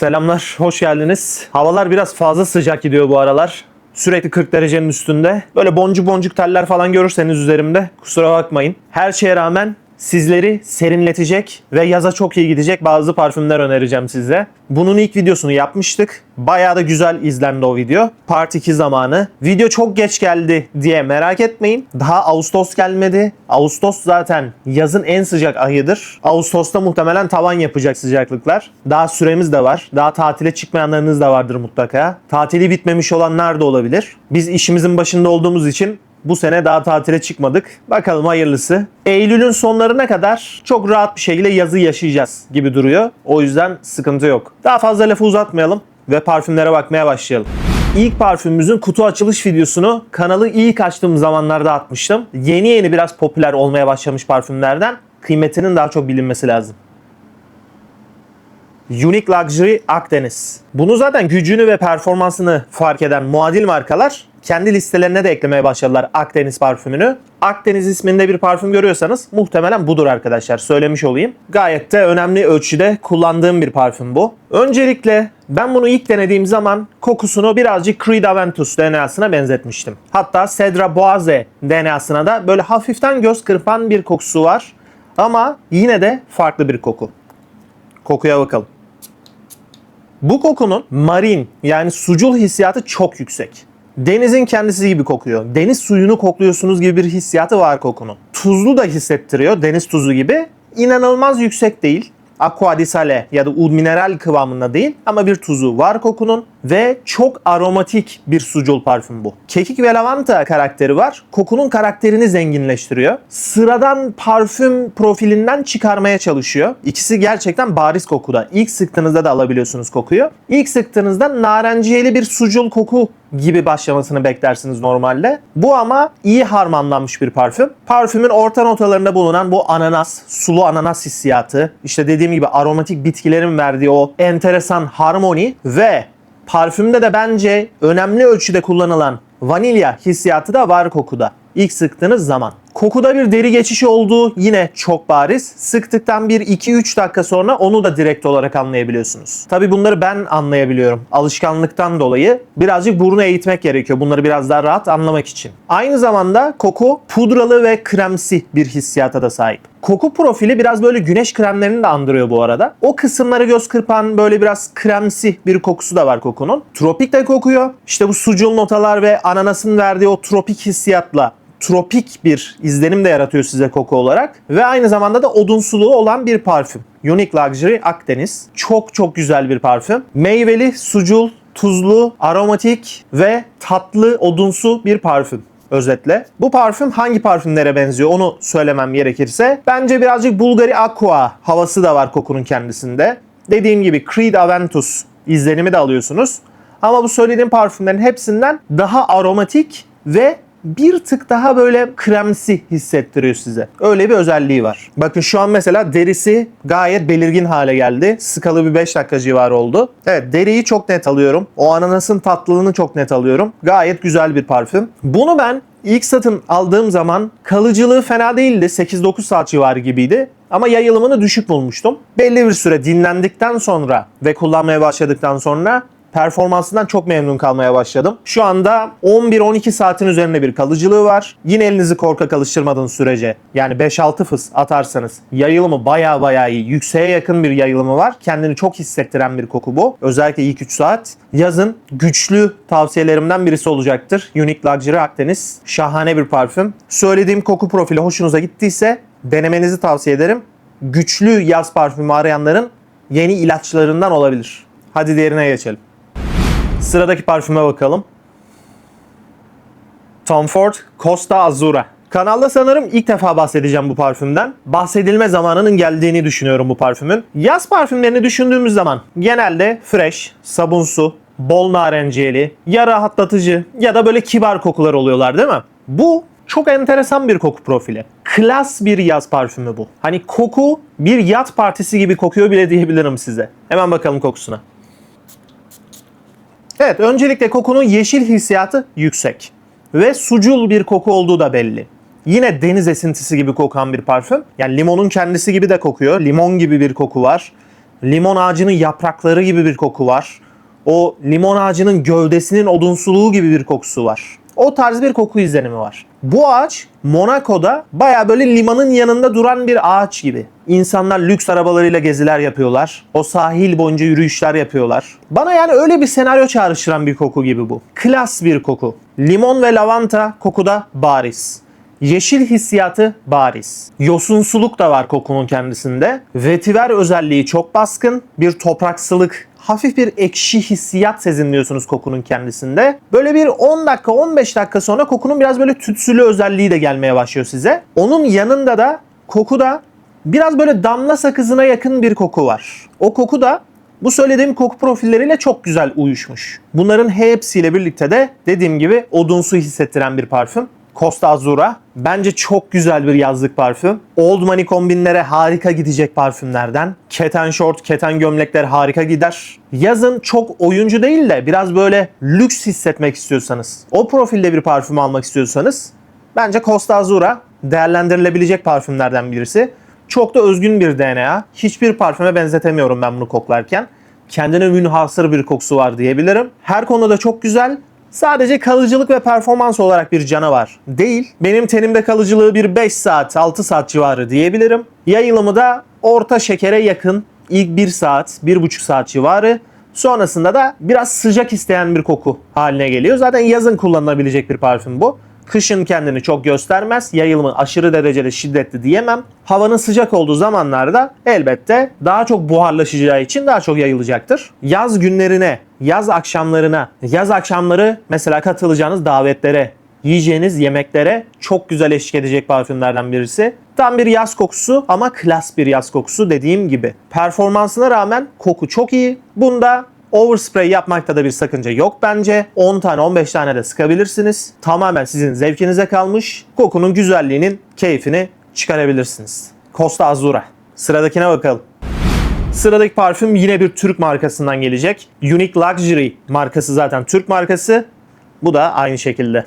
Selamlar, hoş geldiniz. Havalar biraz fazla sıcak gidiyor bu aralar. Sürekli 40 derecenin üstünde. Böyle boncuk boncuk teller falan görürseniz üzerimde kusura bakmayın. Her şeye rağmen sizleri serinletecek ve yaza çok iyi gidecek bazı parfümler önereceğim size. Bunun ilk videosunu yapmıştık. Bayağı da güzel izlendi o video. Part 2 zamanı. Video çok geç geldi diye merak etmeyin. Daha Ağustos gelmedi. Ağustos zaten yazın en sıcak ayıdır. Ağustos'ta muhtemelen tavan yapacak sıcaklıklar. Daha süremiz de var. Daha tatile çıkmayanlarınız da vardır mutlaka. Tatili bitmemiş olanlar da olabilir. Biz işimizin başında olduğumuz için bu sene daha tatile çıkmadık. Bakalım hayırlısı. Eylül'ün sonlarına kadar çok rahat bir şekilde yazı yaşayacağız gibi duruyor. O yüzden sıkıntı yok. Daha fazla lafı uzatmayalım ve parfümlere bakmaya başlayalım. İlk parfümümüzün kutu açılış videosunu kanalı ilk açtığım zamanlarda atmıştım. Yeni yeni biraz popüler olmaya başlamış parfümlerden kıymetinin daha çok bilinmesi lazım. Unique Luxury Akdeniz. Bunu zaten gücünü ve performansını fark eden muadil markalar kendi listelerine de eklemeye başladılar Akdeniz parfümünü. Akdeniz isminde bir parfüm görüyorsanız muhtemelen budur arkadaşlar söylemiş olayım. Gayet de önemli ölçüde kullandığım bir parfüm bu. Öncelikle ben bunu ilk denediğim zaman kokusunu birazcık Creed Aventus DNA'sına benzetmiştim. Hatta Cedra Boise DNA'sına da böyle hafiften göz kırpan bir kokusu var. Ama yine de farklı bir koku. Kokuya bakalım. Bu kokunun marin yani sucul hissiyatı çok yüksek. Denizin kendisi gibi kokuyor. Deniz suyunu kokluyorsunuz gibi bir hissiyatı var kokunun. Tuzlu da hissettiriyor deniz tuzu gibi. İnanılmaz yüksek değil. Aqua di sale ya da ud mineral kıvamında değil ama bir tuzu var kokunun ve çok aromatik bir sucul parfüm bu. Kekik ve lavanta karakteri var. Kokunun karakterini zenginleştiriyor. Sıradan parfüm profilinden çıkarmaya çalışıyor. İkisi gerçekten bariz kokuda. İlk sıktığınızda da alabiliyorsunuz kokuyu. İlk sıktığınızda narenciyeli bir sucul koku gibi başlamasını beklersiniz normalde. Bu ama iyi harmanlanmış bir parfüm. Parfümün orta notalarında bulunan bu ananas, sulu ananas hissiyatı, işte dediğim gibi aromatik bitkilerin verdiği o enteresan harmoni ve parfümde de bence önemli ölçüde kullanılan vanilya hissiyatı da var kokuda. İlk sıktığınız zaman. Kokuda bir deri geçişi olduğu yine çok bariz. Sıktıktan bir 2-3 dakika sonra onu da direkt olarak anlayabiliyorsunuz. Tabi bunları ben anlayabiliyorum. Alışkanlıktan dolayı birazcık burnu eğitmek gerekiyor. Bunları biraz daha rahat anlamak için. Aynı zamanda koku pudralı ve kremsi bir hissiyata da sahip. Koku profili biraz böyle güneş kremlerini de andırıyor bu arada. O kısımları göz kırpan böyle biraz kremsi bir kokusu da var kokunun. Tropik de kokuyor. İşte bu sucul notalar ve ananasın verdiği o tropik hissiyatla tropik bir izlenim de yaratıyor size koku olarak. Ve aynı zamanda da odunsuluğu olan bir parfüm. Unique Luxury Akdeniz. Çok çok güzel bir parfüm. Meyveli, sucul, tuzlu, aromatik ve tatlı, odunsu bir parfüm özetle. Bu parfüm hangi parfümlere benziyor onu söylemem gerekirse. Bence birazcık Bulgari Aqua havası da var kokunun kendisinde. Dediğim gibi Creed Aventus izlenimi de alıyorsunuz. Ama bu söylediğim parfümlerin hepsinden daha aromatik ve bir tık daha böyle kremsi hissettiriyor size. Öyle bir özelliği var. Bakın şu an mesela derisi gayet belirgin hale geldi. Sıkalı bir 5 dakika civarı oldu. Evet deriyi çok net alıyorum. O ananasın tatlılığını çok net alıyorum. Gayet güzel bir parfüm. Bunu ben ilk satın aldığım zaman kalıcılığı fena değildi. 8-9 saat civarı gibiydi. Ama yayılımını düşük bulmuştum. Belli bir süre dinlendikten sonra ve kullanmaya başladıktan sonra performansından çok memnun kalmaya başladım. Şu anda 11-12 saatin üzerinde bir kalıcılığı var. Yine elinizi korkak alıştırmadığınız sürece yani 5-6 fıs atarsanız yayılımı baya baya iyi. Yükseğe yakın bir yayılımı var. Kendini çok hissettiren bir koku bu. Özellikle ilk 3 saat. Yazın güçlü tavsiyelerimden birisi olacaktır. Unique Luxury Akdeniz. Şahane bir parfüm. Söylediğim koku profili hoşunuza gittiyse denemenizi tavsiye ederim. Güçlü yaz parfümü arayanların yeni ilaçlarından olabilir. Hadi diğerine geçelim. Sıradaki parfüme bakalım. Tom Ford Costa Azura. Kanalda sanırım ilk defa bahsedeceğim bu parfümden. Bahsedilme zamanının geldiğini düşünüyorum bu parfümün. Yaz parfümlerini düşündüğümüz zaman genelde fresh, sabunsu, bol narenciyeli, ya rahatlatıcı ya da böyle kibar kokular oluyorlar değil mi? Bu çok enteresan bir koku profili. Klas bir yaz parfümü bu. Hani koku bir yat partisi gibi kokuyor bile diyebilirim size. Hemen bakalım kokusuna. Evet, öncelikle kokunun yeşil hissiyatı yüksek. Ve sucul bir koku olduğu da belli. Yine deniz esintisi gibi kokan bir parfüm. Yani limonun kendisi gibi de kokuyor. Limon gibi bir koku var. limon ağacının yaprakları gibi bir koku var. O limon ağacının gövdesinin odunsuluğu gibi bir kokusu var. O tarz bir koku izlenimi var. Bu ağaç Monaco'da baya böyle limanın yanında duran bir ağaç gibi. İnsanlar lüks arabalarıyla geziler yapıyorlar. O sahil boyunca yürüyüşler yapıyorlar. Bana yani öyle bir senaryo çağrıştıran bir koku gibi bu. Klas bir koku. Limon ve lavanta kokuda bariz. Yeşil hissiyatı bariz. Yosunsuluk da var kokunun kendisinde. Vetiver özelliği çok baskın. Bir topraksılık, hafif bir ekşi hissiyat sezinliyorsunuz kokunun kendisinde. Böyle bir 10 dakika 15 dakika sonra kokunun biraz böyle tütsülü özelliği de gelmeye başlıyor size. Onun yanında da kokuda biraz böyle damla sakızına yakın bir koku var. O koku da bu söylediğim koku profilleriyle çok güzel uyuşmuş. Bunların hepsiyle birlikte de dediğim gibi odunsu hissettiren bir parfüm. Costa Azura. Bence çok güzel bir yazlık parfüm. Old Money kombinlere harika gidecek parfümlerden. Keten short, keten gömlekler harika gider. Yazın çok oyuncu değil de biraz böyle lüks hissetmek istiyorsanız, o profilde bir parfüm almak istiyorsanız bence Costa Azura değerlendirilebilecek parfümlerden birisi. Çok da özgün bir DNA. Hiçbir parfüme benzetemiyorum ben bunu koklarken. Kendine münhasır bir kokusu var diyebilirim. Her konuda çok güzel. Sadece kalıcılık ve performans olarak bir canavar değil. Benim tenimde kalıcılığı bir 5 saat, 6 saat civarı diyebilirim. Yayılımı da orta şekere yakın. İlk 1 saat, 1,5 saat civarı. Sonrasında da biraz sıcak isteyen bir koku haline geliyor. Zaten yazın kullanılabilecek bir parfüm bu. Kışın kendini çok göstermez. Yayılımı aşırı derecede şiddetli diyemem. Havanın sıcak olduğu zamanlarda elbette daha çok buharlaşacağı için daha çok yayılacaktır. Yaz günlerine, yaz akşamlarına, yaz akşamları mesela katılacağınız davetlere, yiyeceğiniz yemeklere çok güzel eşlik edecek parfümlerden birisi. Tam bir yaz kokusu ama klas bir yaz kokusu dediğim gibi. Performansına rağmen koku çok iyi. Bunda Overspray yapmakta da bir sakınca yok bence. 10 tane 15 tane de sıkabilirsiniz. Tamamen sizin zevkinize kalmış. Kokunun güzelliğinin keyfini çıkarabilirsiniz. Costa Azura. Sıradakine bakalım. Sıradaki parfüm yine bir Türk markasından gelecek. Unique Luxury markası zaten Türk markası. Bu da aynı şekilde.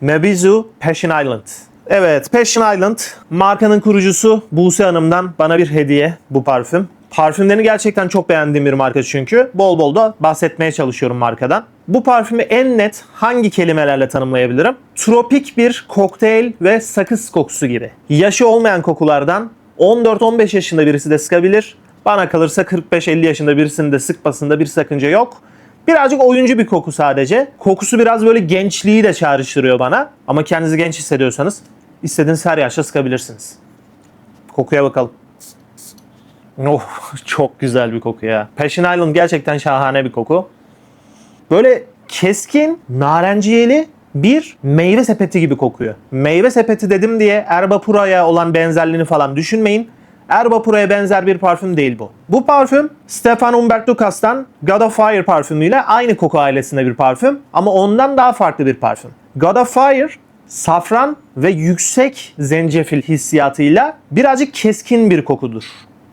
Mebizu Passion Island. Evet Passion Island markanın kurucusu Buse Hanım'dan bana bir hediye bu parfüm. Parfümlerini gerçekten çok beğendiğim bir marka çünkü. Bol bol da bahsetmeye çalışıyorum markadan. Bu parfümü en net hangi kelimelerle tanımlayabilirim? Tropik bir kokteyl ve sakız kokusu gibi. Yaşı olmayan kokulardan 14-15 yaşında birisi de sıkabilir. Bana kalırsa 45-50 yaşında birisinin de sıkmasında bir sakınca yok. Birazcık oyuncu bir koku sadece. Kokusu biraz böyle gençliği de çağrıştırıyor bana. Ama kendinizi genç hissediyorsanız istediğiniz her yaşta sıkabilirsiniz. Kokuya bakalım. Oh çok güzel bir koku ya. Passion Island gerçekten şahane bir koku. Böyle keskin, narenciyeli bir meyve sepeti gibi kokuyor. Meyve sepeti dedim diye Erbapura'ya olan benzerliğini falan düşünmeyin. Erbapura'ya benzer bir parfüm değil bu. Bu parfüm Stefan Humbert Lucas'tan God of Fire parfümüyle aynı koku ailesinde bir parfüm ama ondan daha farklı bir parfüm. God of Fire safran ve yüksek zencefil hissiyatıyla birazcık keskin bir kokudur.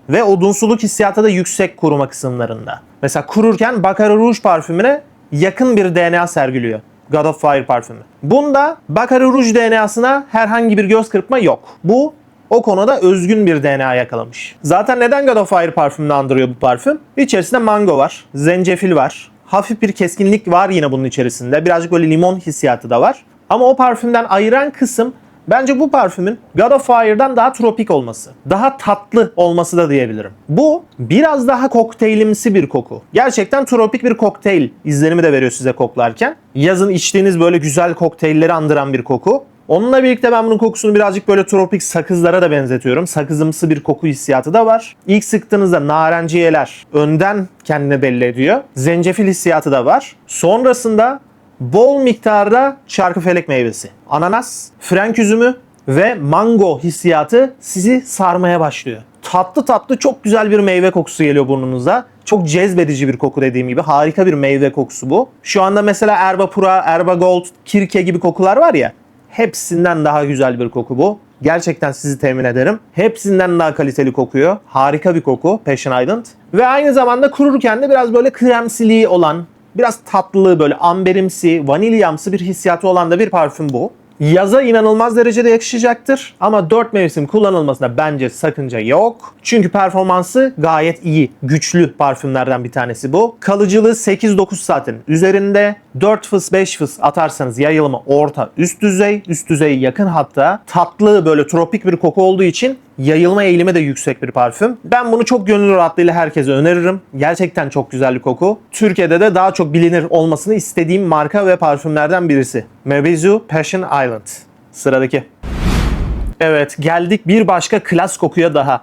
Ve odunsuluk hissiyatı da yüksek kuruma kısımlarında. Mesela kururken Baccarat Rouge parfümüne yakın bir DNA sergiliyor. God of Fire parfümü. Bunda Baccarat Rouge DNA'sına herhangi bir göz kırpma yok. Bu o konuda özgün bir DNA yakalamış. Zaten neden God of Fire parfümünü andırıyor bu parfüm? İçerisinde mango var, zencefil var, hafif bir keskinlik var yine bunun içerisinde. Birazcık böyle limon hissiyatı da var. Ama o parfümden ayıran kısım Bence bu parfümün God of Fire'dan daha tropik olması. Daha tatlı olması da diyebilirim. Bu biraz daha kokteylimsi bir koku. Gerçekten tropik bir kokteyl izlenimi de veriyor size koklarken. Yazın içtiğiniz böyle güzel kokteylleri andıran bir koku. Onunla birlikte ben bunun kokusunu birazcık böyle tropik sakızlara da benzetiyorum. Sakızımsı bir koku hissiyatı da var. İlk sıktığınızda narenciyeler önden kendini belli ediyor. Zencefil hissiyatı da var. Sonrasında bol miktarda çarkıfelek meyvesi, ananas, frenk üzümü ve mango hissiyatı sizi sarmaya başlıyor. Tatlı tatlı çok güzel bir meyve kokusu geliyor burnunuza. Çok cezbedici bir koku dediğim gibi. Harika bir meyve kokusu bu. Şu anda mesela Erba Pura, Erba Gold, Kirke gibi kokular var ya. Hepsinden daha güzel bir koku bu. Gerçekten sizi temin ederim. Hepsinden daha kaliteli kokuyor. Harika bir koku Passion Island. Ve aynı zamanda kururken de biraz böyle kremsiliği olan, biraz tatlı böyle amberimsi, vanilyamsı bir hissiyatı olan da bir parfüm bu. Yaza inanılmaz derecede yakışacaktır ama 4 mevsim kullanılmasına bence sakınca yok. Çünkü performansı gayet iyi. Güçlü parfümlerden bir tanesi bu. Kalıcılığı 8-9 saatin üzerinde. 4 fıs 5 fıs atarsanız yayılımı orta üst düzey. Üst düzeye yakın hatta. Tatlı böyle tropik bir koku olduğu için yayılma eğilimi de yüksek bir parfüm. Ben bunu çok gönül rahatlığıyla herkese öneririm. Gerçekten çok güzel bir koku. Türkiye'de de daha çok bilinir olmasını istediğim marka ve parfümlerden birisi. Mebizu Passion Island. Sıradaki. Evet geldik bir başka klas kokuya daha.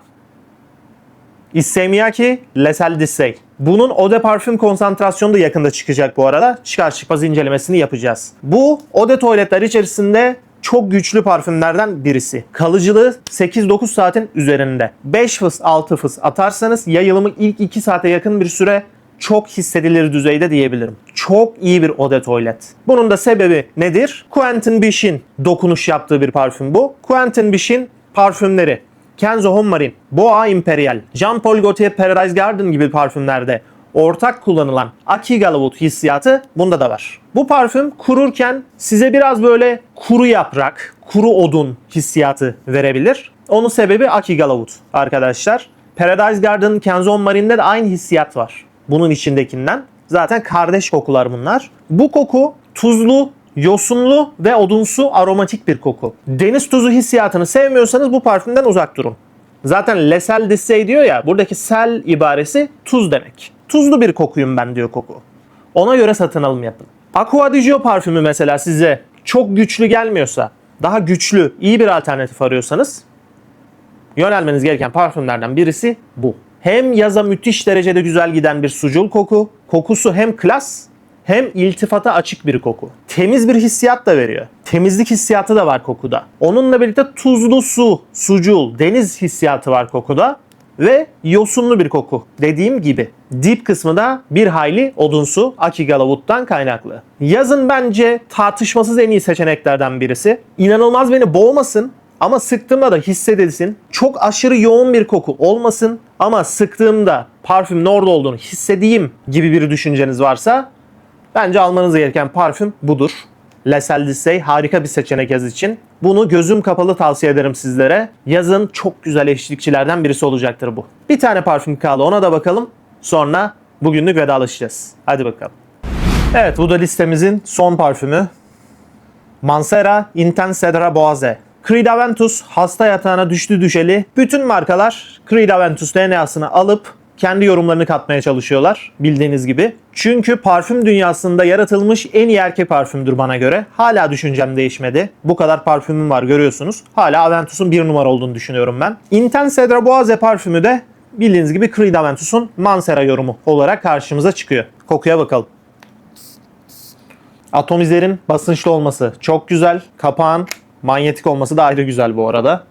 Issemiyaki Lesel Dissey. Bunun Eau de Parfüm konsantrasyonu da yakında çıkacak bu arada. Çıkar çıkmaz incelemesini yapacağız. Bu Eau de tuvaletler içerisinde çok güçlü parfümlerden birisi. Kalıcılığı 8-9 saatin üzerinde. 5 fıs 6 fıs atarsanız yayılımı ilk 2 saate yakın bir süre çok hissedilir düzeyde diyebilirim. Çok iyi bir eau de toilet. Bunun da sebebi nedir? Quentin Bish'in dokunuş yaptığı bir parfüm bu. Quentin Bish'in parfümleri Kenzo Homme Boa Imperial, Jean Paul Gaultier Paradise Garden gibi parfümlerde ortak kullanılan Aki Galawood hissiyatı bunda da var. Bu parfüm kururken size biraz böyle kuru yaprak, kuru odun hissiyatı verebilir. Onun sebebi Aki Galawood arkadaşlar. Paradise Garden, Kenzo Homme de aynı hissiyat var. Bunun içindekinden. Zaten kardeş kokular bunlar. Bu koku tuzlu, yosunlu ve odunsu aromatik bir koku. Deniz tuzu hissiyatını sevmiyorsanız bu parfümden uzak durun. Zaten lesel dissey diyor ya buradaki sel ibaresi tuz demek. Tuzlu bir kokuyum ben diyor koku. Ona göre satın alım yapın. Aqua di Gio parfümü mesela size çok güçlü gelmiyorsa, daha güçlü, iyi bir alternatif arıyorsanız yönelmeniz gereken parfümlerden birisi bu. Hem yaza müthiş derecede güzel giden bir sucul koku, kokusu hem klas hem iltifata açık bir koku. Temiz bir hissiyat da veriyor. Temizlik hissiyatı da var kokuda. Onunla birlikte tuzlu su, sucul, deniz hissiyatı var kokuda ve yosunlu bir koku. Dediğim gibi dip kısmı da bir hayli odunsu Akigala Wood'dan kaynaklı. Yazın bence tartışmasız en iyi seçeneklerden birisi. İnanılmaz beni boğmasın ama sıktığımda da hissedilsin. Çok aşırı yoğun bir koku olmasın ama sıktığımda parfümün orada olduğunu hissedeyim gibi bir düşünceniz varsa bence almanız gereken parfüm budur. La Salle Dissey harika bir seçenek yaz için. Bunu gözüm kapalı tavsiye ederim sizlere. Yazın çok güzel eşlikçilerden birisi olacaktır bu. Bir tane parfüm kaldı ona da bakalım. Sonra bugünlük vedalaşacağız. Hadi bakalım. Evet bu da listemizin son parfümü. Mansera Intense Cedra Boise. Creed Aventus hasta yatağına düştü düşeli bütün markalar Creed Aventus DNA'sını alıp kendi yorumlarını katmaya çalışıyorlar bildiğiniz gibi. Çünkü parfüm dünyasında yaratılmış en iyi erkek parfümdür bana göre. Hala düşüncem değişmedi. Bu kadar parfümüm var görüyorsunuz. Hala Aventus'un bir numara olduğunu düşünüyorum ben. Intense Cedra Boise parfümü de bildiğiniz gibi Creed Aventus'un Mansera yorumu olarak karşımıza çıkıyor. Kokuya bakalım. Atomizlerin basınçlı olması çok güzel. Kapağın manyetik olması da ayrı güzel bu arada.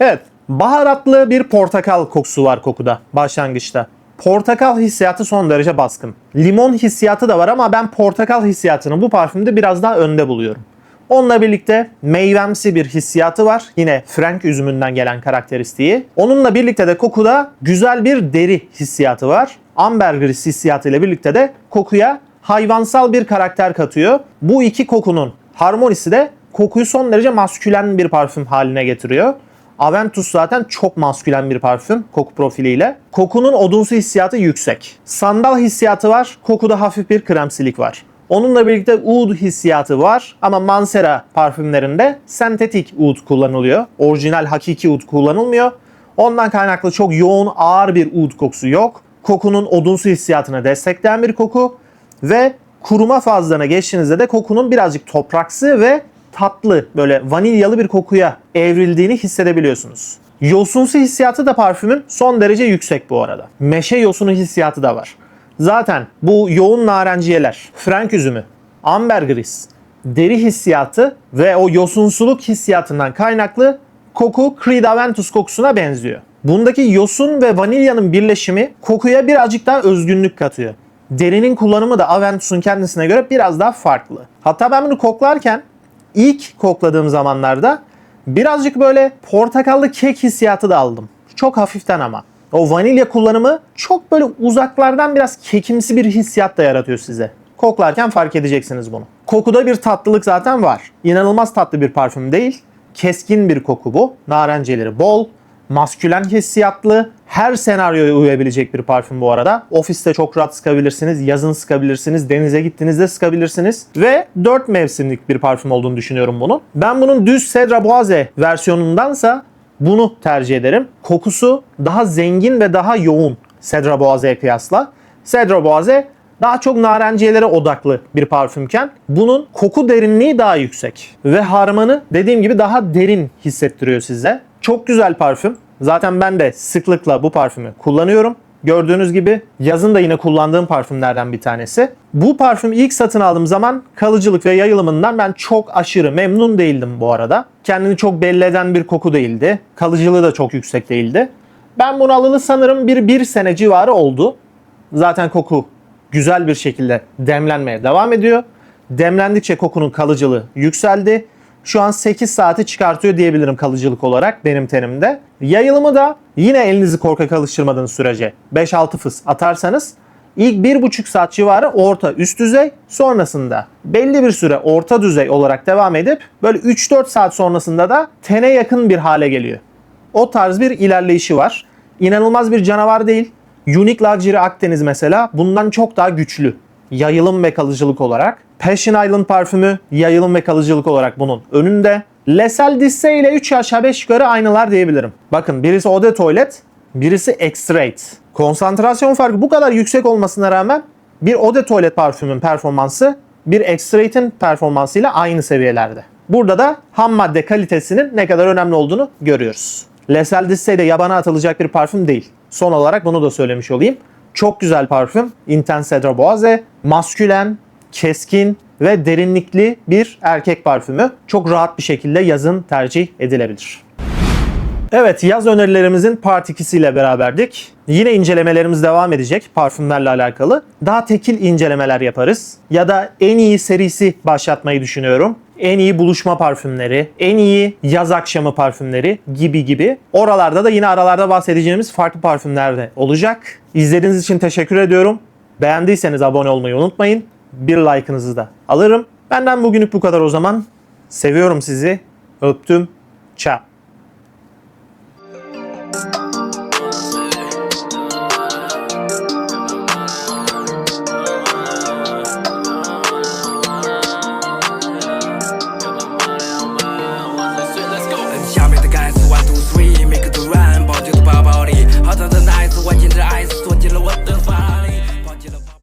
Evet, baharatlı bir portakal kokusu var kokuda başlangıçta. Portakal hissiyatı son derece baskın. Limon hissiyatı da var ama ben portakal hissiyatını bu parfümde biraz daha önde buluyorum. Onunla birlikte meyvemsi bir hissiyatı var. Yine Frank üzümünden gelen karakteristiği. Onunla birlikte de kokuda güzel bir deri hissiyatı var. Ambergris hissiyatı ile birlikte de kokuya hayvansal bir karakter katıyor. Bu iki kokunun harmonisi de kokuyu son derece maskülen bir parfüm haline getiriyor. Aventus zaten çok maskülen bir parfüm koku profiliyle. Kokunun odunsu hissiyatı yüksek. Sandal hissiyatı var. Kokuda hafif bir kremsilik var. Onunla birlikte oud hissiyatı var ama Mansera parfümlerinde sentetik oud kullanılıyor. Orijinal hakiki oud kullanılmıyor. Ondan kaynaklı çok yoğun ağır bir oud kokusu yok. Kokunun odunsu hissiyatını destekleyen bir koku ve kuruma fazlarına geçtiğinizde de kokunun birazcık topraksı ve tatlı böyle vanilyalı bir kokuya evrildiğini hissedebiliyorsunuz. Yosunsu hissiyatı da parfümün son derece yüksek bu arada. Meşe yosunu hissiyatı da var. Zaten bu yoğun narenciyeler, frank üzümü, ambergris, deri hissiyatı ve o yosunsuluk hissiyatından kaynaklı koku Creed Aventus kokusuna benziyor. Bundaki yosun ve vanilyanın birleşimi kokuya birazcık daha özgünlük katıyor. Derinin kullanımı da Aventus'un kendisine göre biraz daha farklı. Hatta ben bunu koklarken ilk kokladığım zamanlarda birazcık böyle portakallı kek hissiyatı da aldım. Çok hafiften ama. O vanilya kullanımı çok böyle uzaklardan biraz kekimsi bir hissiyat da yaratıyor size. Koklarken fark edeceksiniz bunu. Kokuda bir tatlılık zaten var. İnanılmaz tatlı bir parfüm değil. Keskin bir koku bu. Narenciyeleri bol, maskülen hissiyatlı, her senaryoya uyabilecek bir parfüm bu arada. Ofiste çok rahat sıkabilirsiniz, yazın sıkabilirsiniz, denize gittiğinizde sıkabilirsiniz. Ve 4 mevsimlik bir parfüm olduğunu düşünüyorum bunun. Ben bunun düz Cedra Boise versiyonundansa bunu tercih ederim. Kokusu daha zengin ve daha yoğun Cedra Boise'ye kıyasla. Cedra Boise daha çok narenciyelere odaklı bir parfümken bunun koku derinliği daha yüksek. Ve harmanı dediğim gibi daha derin hissettiriyor size. Çok güzel parfüm. Zaten ben de sıklıkla bu parfümü kullanıyorum. Gördüğünüz gibi yazın da yine kullandığım parfümlerden bir tanesi. Bu parfüm ilk satın aldığım zaman kalıcılık ve yayılımından ben çok aşırı memnun değildim bu arada. Kendini çok belli eden bir koku değildi. Kalıcılığı da çok yüksek değildi. Ben bunu alalı sanırım bir, bir sene civarı oldu. Zaten koku güzel bir şekilde demlenmeye devam ediyor. Demlendikçe kokunun kalıcılığı yükseldi. Şu an 8 saati çıkartıyor diyebilirim kalıcılık olarak benim tenimde. Yayılımı da yine elinizi korkak alıştırmadığınız sürece 5-6 fıs atarsanız ilk 1,5 saat civarı orta üst düzey sonrasında belli bir süre orta düzey olarak devam edip böyle 3-4 saat sonrasında da tene yakın bir hale geliyor. O tarz bir ilerleyişi var. İnanılmaz bir canavar değil. Unique Luxury Akdeniz mesela bundan çok daha güçlü. Yayılım ve kalıcılık olarak. Passion Island parfümü yayılım ve kalıcılık olarak bunun önünde. Lesel Disse ile 3 aşağı 5 yukarı aynılar diyebilirim. Bakın birisi Eau de Toilette, birisi X-Rate. Konsantrasyon farkı bu kadar yüksek olmasına rağmen bir Eau de Toilette parfümün performansı bir X-Rate'in performansıyla aynı seviyelerde. Burada da ham madde kalitesinin ne kadar önemli olduğunu görüyoruz. Lesel Disse de yabana atılacak bir parfüm değil. Son olarak bunu da söylemiş olayım. Çok güzel parfüm. Intense Cedra Boise. Maskülen, keskin ve derinlikli bir erkek parfümü. Çok rahat bir şekilde yazın tercih edilebilir. Evet yaz önerilerimizin part 2'si ile beraberdik. Yine incelemelerimiz devam edecek parfümlerle alakalı. Daha tekil incelemeler yaparız. Ya da en iyi serisi başlatmayı düşünüyorum. En iyi buluşma parfümleri, en iyi yaz akşamı parfümleri gibi gibi. Oralarda da yine aralarda bahsedeceğimiz farklı parfümler de olacak. İzlediğiniz için teşekkür ediyorum. Beğendiyseniz abone olmayı unutmayın. Bir like'ınızı da alırım. Benden bugünlük bu kadar o zaman. Seviyorum sizi. Öptüm. Ciao.